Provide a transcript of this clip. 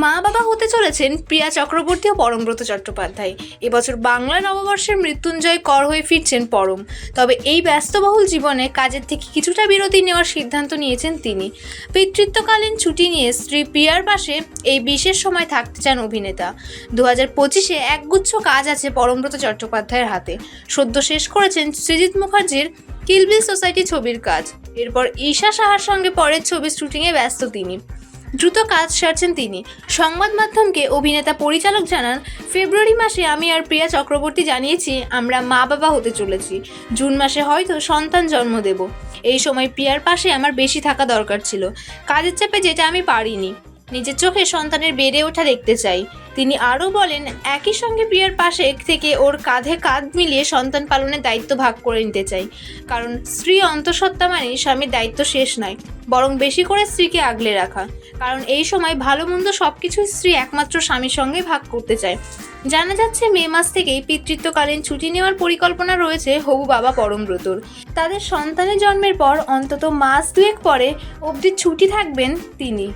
মা বাবা হতে চলেছেন প্রিয়া চক্রবর্তী ও পরমব্রত চট্টোপাধ্যায়। এবছর বাংলা নববর্ষের মৃত্যুঞ্জয় কর হয়ে ফিরছেন পরম। তবে এই ব্যস্তবহুল জীবনে কাজের থেকে কিছুটা বিরতি নেওয়ার সিদ্ধান্ত নিয়েছেন তিনি। পিতৃত্বকালীন ছুটি নিয়ে স্ত্রী প্রিয়ার পাশে এই বিশেষ সময় থাকতে চান অভিনেতা। দু হাজার পঁচিশে একগুচ্ছ কাজ আছে পরমব্রত চট্টোপাধ্যায়ের হাতে। সদ্য শেষ করেছেন সৃজিত মুখার্জির কিলবিল সোসাইটি ছবির কাজ। এরপর ঈশা সাহার সঙ্গে পরের ছবির শুটিংয়ে ব্যস্ত তিনি। দ্রুত কাজ সারছেন তিনি। সংবাদ মাধ্যমকে অভিনেতা পরিচালক জানান, ফেব্রুয়ারি মাসে আমি আর প্রিয়া চক্রবর্তী জানিয়েছি, আমরা মা বাবা হতে চলেছি। জুন মাসে হয়তো সন্তান জন্ম দেব। এই সময় প্রিয়ার পাশে আমার বেশি থাকা দরকার ছিল। কাজের চাপে যেটা আমি পারিনি। নিজের চোখে সন্তানের বেড়ে ওঠা দেখতে চাই। তিনি আরও বলেন, একই সঙ্গে প্রিয়ার পাশে থেকে ওর কাঁধে কাঁধ মিলিয়ে সন্তান পালনের দায়িত্ব ভাগ করে নিতে চাই। কারণ স্ত্রী অন্তঃসত্ত্বা মানে স্বামীর দায়িত্ব শেষ নয়, বরং বেশি করে স্ত্রীকে আগলে রাখা। কারণ এই সময় ভালো মন্দ সব কিছুই স্ত্রী একমাত্র স্বামীর সঙ্গে ভাগ করতে চায়। জানা যাচ্ছে, মে মাস থেকেই পিতৃত্বকালীন ছুটি নেওয়ার পরিকল্পনা রয়েছে হবু বাবা পরমব্রতর তাদের সন্তানের জন্মের পর অন্তত মাস দুয়েক পরে অবধি ছুটি থাকবেন তিনি।